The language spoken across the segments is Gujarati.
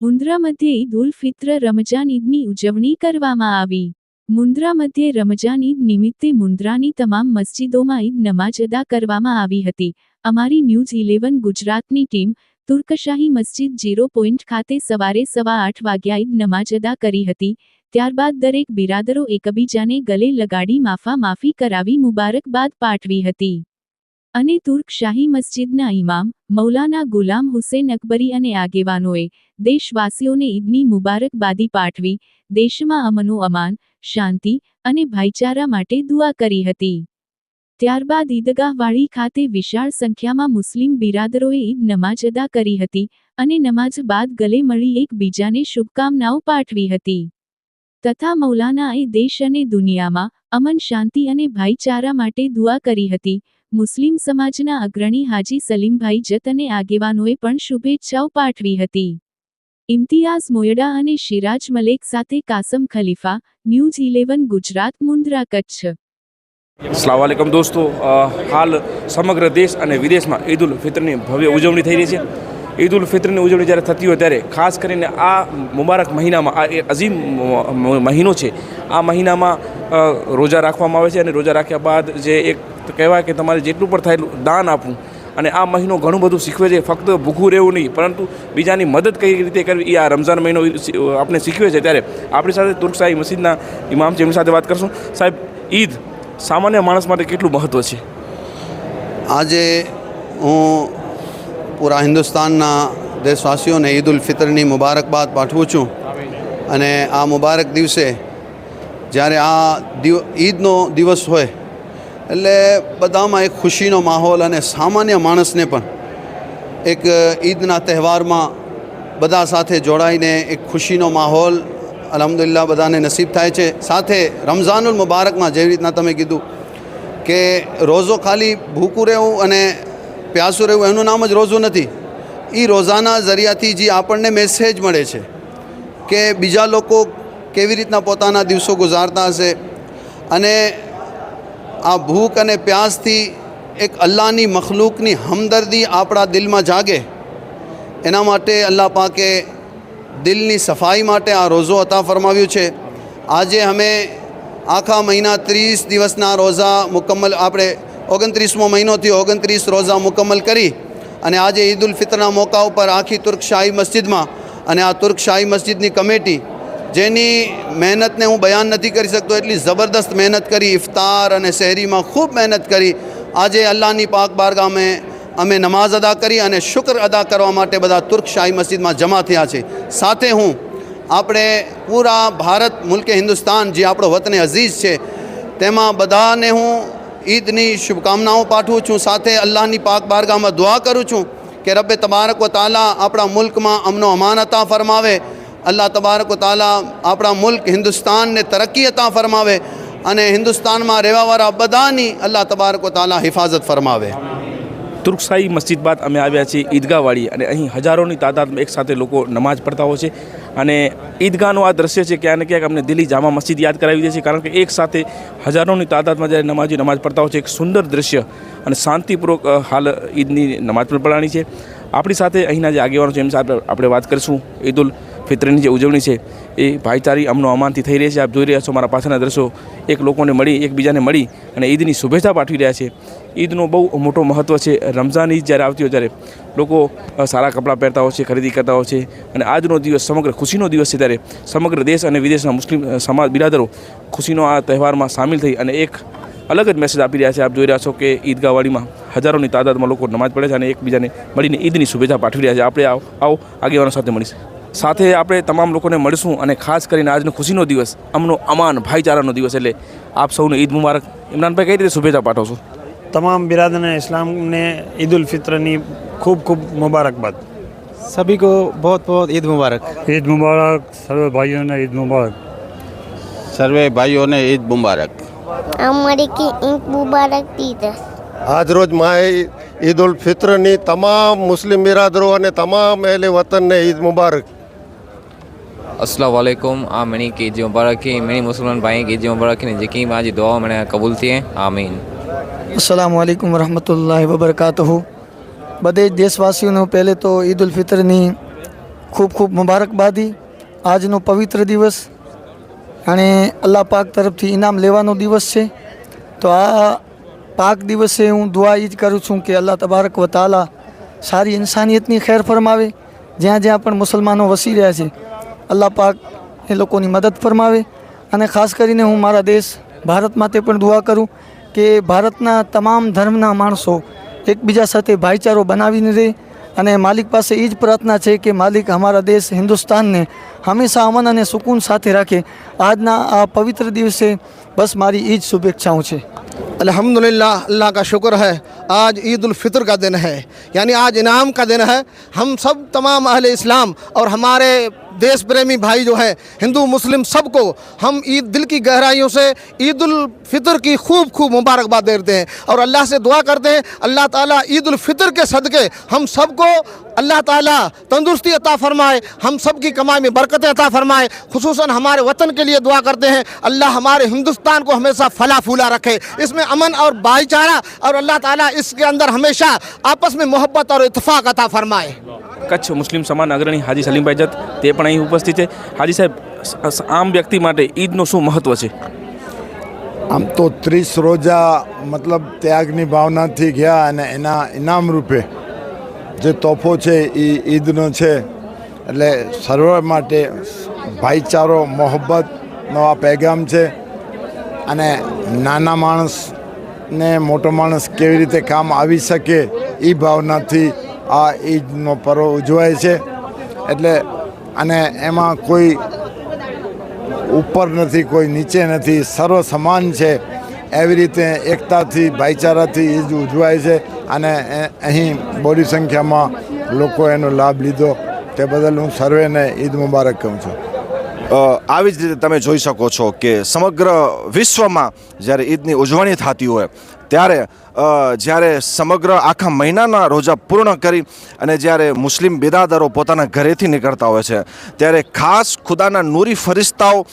મુન્દ્રા મધ્યે ઈદ ફિત્ર રમજાન ઈદની ઉજવણી કરવામાં આવી. મુન્દ્રા મધ્યે રમજાન ઈદ નિમિત્તે મુન્દ્રાની તમામ મસ્જિદોમાં ઈદ નમાજ અદા કરવામાં આવી હતી. અમારી ન્યૂઝ ઇલેવન ગુજરાતની ટીમ તુર્કશાહી મસ્જિદ ઝીરો પોઈન્ટ ખાતે સવારે સવા આઠ વાગ્યા ઈદ નમાજ અદા કરી હતી. ત્યારબાદ દરેક બિરાદરો એકબીજાને ગલે લગાડી માફા માફી કરાવી મુબારકબાદ પાઠવી હતી. અને તુર્કશાહી મસ્જિદના ઇમામ મૌલાના ગુલામ હુસેન અકબરી અને આગેવાનોએ દેશવાસીઓને ઈદની મુબારકબાદી પાઠવી, દેશમાં અમનો અમાન, શાંતિ અને ભાઈચારા માટે દુઆ કરી હતી. ત્યારબાદ ઈદગાહવાડી ખાતે વિશાળ સંખ્યામાં મુસ્લિમ બિરાદરોએ ઈદ નમાજ અદા કરી હતી અને નમાજ બાદ ગલે મળી એકબીજાને શુભકામનાઓ પાઠવી હતી. તથા મૌલાનાએ દેશ અને દુનિયામાં અમન, શાંતિ અને ભાઈચારા માટે દુઆ કરી હતી. મુસ્લિમ સમાજના અગ્રણી હાજી સલીમભાઈ જત અને આગેવાનોએ પણ શુભેચ્છાઓ પાઠવી હતી. ઇમ્તિયાઝ મોયડા અને શિરાજ મલેક સાથે કાસમ ખલીફા, ન્યૂઝ ઇલેવન, ગુજરાત, મુન્દ્રા, કચ્છ. અસલામ દોસ્તો હાલ સમગ્ર દેશ અને વિદેશમાં ઈદ ઉલ ફિત્રની ભવ્ય ઉજવણી થઈ રહી છે. ઈદ ઉલ ફિત્રની ઉજવણી જ્યારે થતી હોય ત્યારે ખાસ કરીને આ મુબારક મહિનામાં, આ અઝીમ મહિનો છે, આ મહિનામાં રોજા રાખવામાં આવે છે અને રોજા રાખ્યા બાદ જે એક કહેવાય કે તમારે જેટલું પણ થાય એટલું દાન આપવું. અને આ મહિનો ઘણું બધું શીખવે છે, ફક્ત ભૂખું રહેવું નહીં, પરંતુ બીજાની મદદ કઈ રીતે કરવી એ આ રમઝાન મહિનો આપણે શીખવે છે. ત્યારે આપણી સાથે તુર્કશાહી મસ્જિદના ઇમામ છે સાથે વાત કરશું. સાહેબ, ઈદ સામાન્ય માણસ માટે કેટલું મહત્ત્વ છે? આજે હું પૂરા હિન્દુસ્તાનના દેશવાસીઓને ઈદ ઉલ ફિત્રની મુબારકબાદ પાઠવું છું. અને આ મુબારક દિવસે જ્યારે આ દિવ, ઈદનો દિવસ હોય, એટલે બધામાં એક ખુશીનો માહોલ અને સામાન્ય માણસને પણ એક ઈદના તહેવારમાં બધા સાથે જોડાઈને એક ખુશીનો માહોલ અલહમદુલિલ્લાહ, બધાને નસીબ થાય છે. સાથે રમઝાનુલ મુબારકમાં જેવી રીતના તમે કીધું કે રોઝો ખાલી ભૂખું રહેવું અને પ્યાસું રહેવું, એનું નામ જ રોઝું નથી. એ રોઝાના જરિયાથી જે આપણને મેસેજ મળે છે કે બીજા લોકો કેવી રીતના પોતાના દિવસો ગુજારતા હશે અને આ ભૂખ અને પ્યાસથી એક અલ્લાહની મખલૂકની હમદર્દી આપણા દિલમાં જાગે. એના માટે અલ્લાહ પાકે દિલની સફાઈ માટે આ રોઝો અતા ફરમાવ્યું છે. આજે અમે આખા મહિના ત્રીસ દિવસના રોઝા મુકમ્મલ, આપણે ઓગણત્રીસમો મહિનો થયો, ઓગણત્રીસ રોઝા મુકમ્મલ કરી અને આજે ઈદ ઉલ ફિત્રના મોકા ઉપર આખી તુર્ક શાહી મસ્જિદમાં અને આ તુર્ક શાહી મસ્જિદની કમિટી, જેની મહેનતને હું બયાન નથી કરી શકતો, એટલી જબરદસ્ત મહેનત કરી, ઇફતાર અને શહેરીમાં ખૂબ મહેનત કરી. આજે અલ્લાહની પાક બારગામે અમે નમાઝ અદા કરી અને શુક્ર અદા કરવા માટે બધા તુર્ક શાહી મસ્જિદમાં જમા થયા છે. સાથે હું આપણે પૂરા ભારત મુલ્કે હિન્દુસ્તાન જે આપણો વતને અઝીઝ છે, તેમાં બધાને હું ઈદની શુભકામનાઓ પાઠવું છું. સાથે અલ્લાહની પાક બારગામાં દુઆ કરું છું કે રબ્બે તબારક વ તાલા આપણા મુલ્કમાં અમનો અમાન અતા ફરમાવે. અલ્લાહ તબારક વ તાલા આપણા મુલ્ક હિન્દુસ્તાનને તરક્કી અતા ફરમાવે અને હિન્દુસ્તાનમાં રહેવાવાળા બધાની અલ્લાહ તબારક વ તાલા હિફાજત ફરમાવે. તુર્કશાહી મસ્જિદ બાદ અમે આવ્યા છીએ ઈદગાહવાળી અને અહીં હજારોની તાદાદમાં એકસાથે લોકો નમાજ પડતા હોય છે. અને ઈદગાહનું આ દ્રશ્ય છે ક્યાંક ને ક્યાંક અમને દિલ્હી જામા મસ્જિદ યાદ કરાવી દે છે કારણ કે એક સાથે હજારોની તાદાદમાં જ્યારે નમાજી નમાજ પડતા હોય છે, એક સુંદર દ્રશ્ય અને શાંતિપૂર્વક હાલ ઈદની નમાજ પણ પડાણી છે. આપણી સાથે અહીંના જે આગેવાનો છે એમની સાથે આપણે વાત કરીશું. ઈદ ઉલ ફિત્રની જે ઉજવણી છે, એ ભાઈચારી અમનો અમાનથી થઈ રહી છે. આપ જોઈ રહ્યા છો મારા પાછળના દ્રશ્યો. એક લોકોને મળી એકબીજાને મળી અને ઈદની શુભેચ્છા પાઠવી રહ્યા છે. ઈદનો બહુ મોટો મહત્ત્વ છે. રમઝાન ઈદ જ્યારે આવતી હોય ત્યારે લોકો સારા કપડાં પહેરતા હોય છે, ખરીદી કરતા હોય છે અને આજનો દિવસ સમગ્ર ખુશીનો દિવસ છે ત્યારે સમગ્ર દેશ અને વિદેશના મુસ્લિમ સમાજ, બિરાદરો ખુશીનો આ તહેવારમાં સામેલ થઈ અને એક અલગ જ મેસેજ આપી રહ્યા છે. આપ જોઈ રહ્યા છો કે ઈદગાહવાડીમાં હજારોની તાદાદમાં લોકો નમાજ પડે છે અને એકબીજાને મળીને ઈદની શુભેચ્છા પાઠવી રહ્યા છે. આપણે આવો આગેવાનો સાથે મળીશું. સાથે આપણે તમામ લોકોને મળીશું અને ખાસ કરીને આજનો ખુશીનો દિવસ અમનો અમાન ભાઈચારાનો દિવસ એટલે આપ સૌને ઈદ મુબારક ઇમરાનભાઈ કઈ રીતે શુભેચ્છા પાઠવશો तमाम बिरादन इस्लाम ने ईद उल फित्रनी खूब खूब मुबारकबाद सभी को बहुत बहुत ईद मुबारक ईद मुबारक सर्व भाइयों ने ईद मुबारक સર્વે ભાઈઓને ઈદ મુબારક અમારી કે ઈદ મુબારક દીધા આજરોજ માહે ઈદ ઉલ ફિત્રની તમામ મુસ્લિમ બિરાદરો અને તમામ અહેલે વતનને ઈદ મુબારક अस्सलाम वालेकुम आ मनी की ईद मुबारक की मेरी मुसलमान भाई की ईद मुबारक की यकीन आज दुआ मैंने कबूल थी आमीन અસલામ વાલેકુમ વરહમતુલ્લાહ વબરકાતુહુ બધે જ દેશવાસીઓનો પહેલે તો ઈદ ઉલ ફિત્રની ખૂબ ખૂબ મુબારકબાદી આજનો પવિત્ર દિવસ અને અલ્લાહ પાક તરફથી ઇનામ લેવાનો દિવસ છે તો આ પાક દિવસે હું દુઆ એ જ કરું છું કે અલ્લાહ તબારક વ તાલા સારી ઇન્સાનિયતની ખેર ફરમાવે જ્યાં જ્યાં પણ મુસલમાનો વસી રહ્યા છે અલ્લાહ પાક એ લોકોની મદદ ફરમાવે અને ખાસ કરીને હું મારા દેશ ભારત માટે પણ દુઆ કરું કે ભારતના તમામ ધર્મના માણસો એકબીજા સાથે ભાઈચારો બનાવીને રહે અને માલિક પાસે એ જ પ્રાર્થના છે કે માલિક અમારા દેશ હિન્દુસ્તાનને હંમેશા અમન અને સુકૂન સાથે રાખે આજના આ પવિત્ર દિવસે બસ મારી એ જ શુભેચ્છાઓ છે अल्हम्दुलिल्लाह अल्लाह का शुक्र है आज ईद उल फितर का दिन है यानी आज इनाम का दिन है हम सब तमाम अहले इस्लाम और हमारे देश प्रेमी भाई जो है, हिंदू, मुस्लिम सबको हम ईद, दिल की गहराइयों से ईद उल फितर की खूब खूब मुबारकबाद देते हैं। और अल्लाह से दुआ करते हैं, अल्लाह ताला ईद उल फितर के सदक़े हम सबको, अल्लाह ताला तंदुरुस्ती अता फ़रमाए, हम सब की कमाई में बरकतें अता फ़रमाए खसूस हमारे वतन के लिए दुआ करते हैं। अल्लाह हमारे हिंदुस्तान को हमेशा फला फूला रखे, इसमें अमन और भाईचारा, और अल्लाह ताला इसके अंदर हमेशा आपस में मोहब्बत और इतफाक़ अता फ़रमाए। कच्छ मुस्लिम समान अग्रणी हाजी सलीम बैजत तेपन પણ અહીં ઉપસ્થિત છે. હાજી સાહેબ આમ વ્યક્તિ માટે ઈદનું શું મહત્ત્વ છે? આમ તો ત્રીસ રોજા મતલબ ત્યાગની ભાવનાથી ગયા અને એના ઇનામ રૂપે જે તોફો છે એ ઈદનો છે. એટલે સર્વ માટે ભાઈચારો, મોહબ્બતનો આ પેગામ છે. અને નાના માણસને મોટો માણસ કેવી રીતે કામ આવી શકે એ ભાવનાથી આ ઈદનો પર્વ ઉજવાય છે. એટલે અને એમાં કોઈ ઉપર નથી, કોઈ નીચે નથી. સર્વ સમાન છે. એવી રીતે એકતાથી, ભાઈચારાથી ઈદ ઉજવાય છે. અને અહીં બોડી સંખ્યામાં લોકો એનો લાભ લીધો. તે બદલ હું સર્વેને ઈદ મુબારક કહું છું. આવી જ રીતે તમે જોઈ શકો છો કે સમગ્ર વિશ્વમાં જ્યારે ઈદની ઉજવણી થતી હોય, ત્યારે જ્યારે સમગ્ર આખા મહિનાના રોજા પૂર્ણ કરી અને જ્યારે મુસ્લિમ બિરાદરો પોતાના ઘરેથી નીકળતા હોય છે, ત્યારે ખાસ ખુદાના નૂરી ફરિસ્તાઓ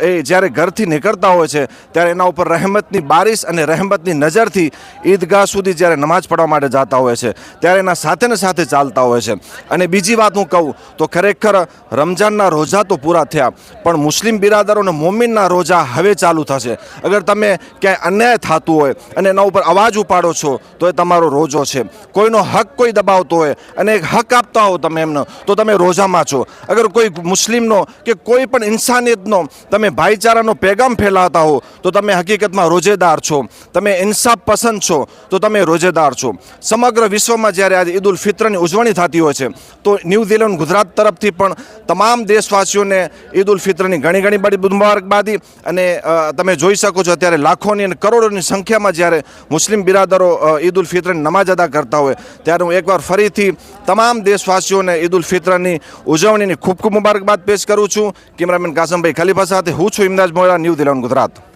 એ જ્યારે ઘરથી નીકળતા હોય છે, ત્યારે એના ઉપર રહેમતની બારિશ અને રહેમતની નજરથી ઈદગાહ સુધી જ્યારે નમાઝ પઢવા માટે જતા હોય છે, ત્યારે એના સાથે ને સાથે ચાલતા હોય છે. અને બીજી વાત હું કહું, તો ખરેખર રમજાનના રોજા તો પૂરા થયા, પણ મુસ્લિમ બિરાદરો અને મોમિનના રોજા હવે ચાલુ થશે. અગર તમે ક્યાંય અન્યાય થતું હોય અને એના ઉપર અવાજ ઉપાડો છો, તો એ તમારો રોજો છે. કોઈનો હક કોઈ દબાવતો હોય, અને એક હક આપતા હો તમે એમનો, તો તમે રોજામાં છો. અગર કોઈ મુસ્લિમનો કે કોઈ પણ ઇન્સાનિયતનો તમે ભાઈચારાનો પેગામ ફેલાવતા હો, તો તમે હકીકતમાં રોજેદાર છો. તમે ઇન્સાફ પસંદ છો, તો તમે રોજેદાર છો. સમગ્ર વિશ્વમાં જ્યારે આજે ઈદ ઉલ ફિત્રની ઉજવણી થતી હોય છે, તો ન્યૂ ન્યૂઝીલેન્ડ ગુજરાત તરફથી પણ તમામ દેશવાસીઓને ઈદ ઉલ ફિત્રની ઘણી ઘણી બધી મુબારકબાદી, અને તમે જોઈ શકો છો અત્યારે લાખોની અને કરોડોની સંખ્યામાં જ્યારે મુસ્લિમ બિરાદરો ઈદ ઉલ ફિત્રની નમાજ અદા કરતા હોય. ત્યારે હું એકવાર ફરીથી તમામ દેશવાસીઓને ઈદ ઉલ ફિત્રની ઉજવણીની ખૂબ ખૂબ મુબારકબાદ પેશ કરું છું. કેમેરામેન કાસમભાઈ ખલીફા સાથે હું છું ઇમદાજ મોરા દિલ્હી ગુજરાત.